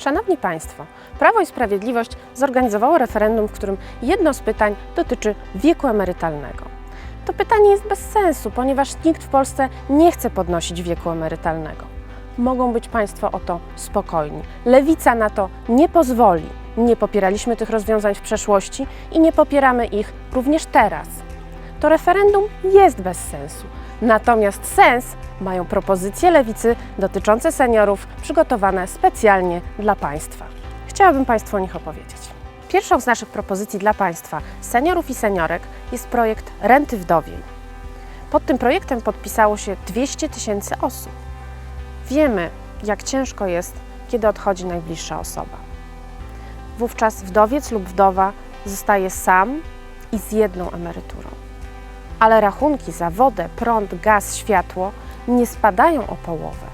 Szanowni Państwo, Prawo i Sprawiedliwość zorganizowało referendum, w którym jedno z pytań dotyczy wieku emerytalnego. To pytanie jest bez sensu, ponieważ nikt w Polsce nie chce podnosić wieku emerytalnego. Mogą być Państwo o to spokojni. Lewica na to nie pozwoli. Nie popieraliśmy tych rozwiązań w przeszłości i nie popieramy ich również teraz. To referendum jest bez sensu. Natomiast sens mają propozycje lewicy dotyczące seniorów przygotowane specjalnie dla Państwa. Chciałabym Państwu o nich opowiedzieć. Pierwszą z naszych propozycji dla Państwa, seniorów i seniorek, jest projekt Renty Wdowiej. Pod tym projektem podpisało się 200 tysięcy osób. Wiemy, jak ciężko jest, kiedy odchodzi najbliższa osoba. Wówczas wdowiec lub wdowa zostaje sam i z jedną emeryturą. Ale rachunki za wodę, prąd, gaz, światło nie spadają o połowę.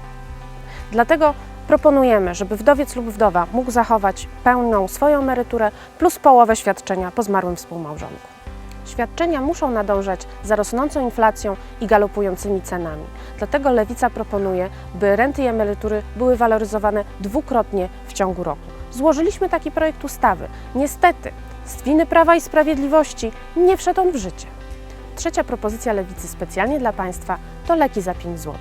Dlatego proponujemy, żeby wdowiec lub wdowa mógł zachować pełną swoją emeryturę plus połowę świadczenia po zmarłym współmałżonku. Świadczenia muszą nadążać za rosnącą inflacją i galopującymi cenami. Dlatego Lewica proponuje, by renty i emerytury były waloryzowane dwukrotnie w ciągu roku. Złożyliśmy taki projekt ustawy. Niestety, z winy Prawa i Sprawiedliwości nie wszedł on w życie. Trzecia propozycja Lewicy specjalnie dla Państwa to leki za 5 zł.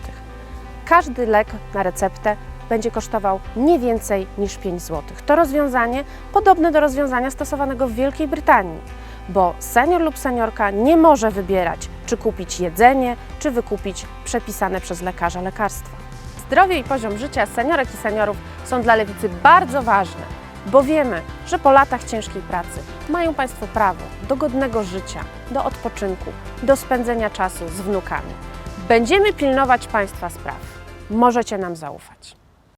Każdy lek na receptę będzie kosztował nie więcej niż 5 zł. To rozwiązanie podobne do rozwiązania stosowanego w Wielkiej Brytanii, bo senior lub seniorka nie może wybierać, czy kupić jedzenie, czy wykupić przepisane przez lekarza lekarstwa. Zdrowie i poziom życia seniorek i seniorów są dla Lewicy bardzo ważne, bo wiemy, że po latach ciężkiej pracy mają Państwo prawo do godnego życia, do odpoczynku, do spędzenia czasu z wnukami. Będziemy pilnować Państwa spraw. Możecie nam zaufać.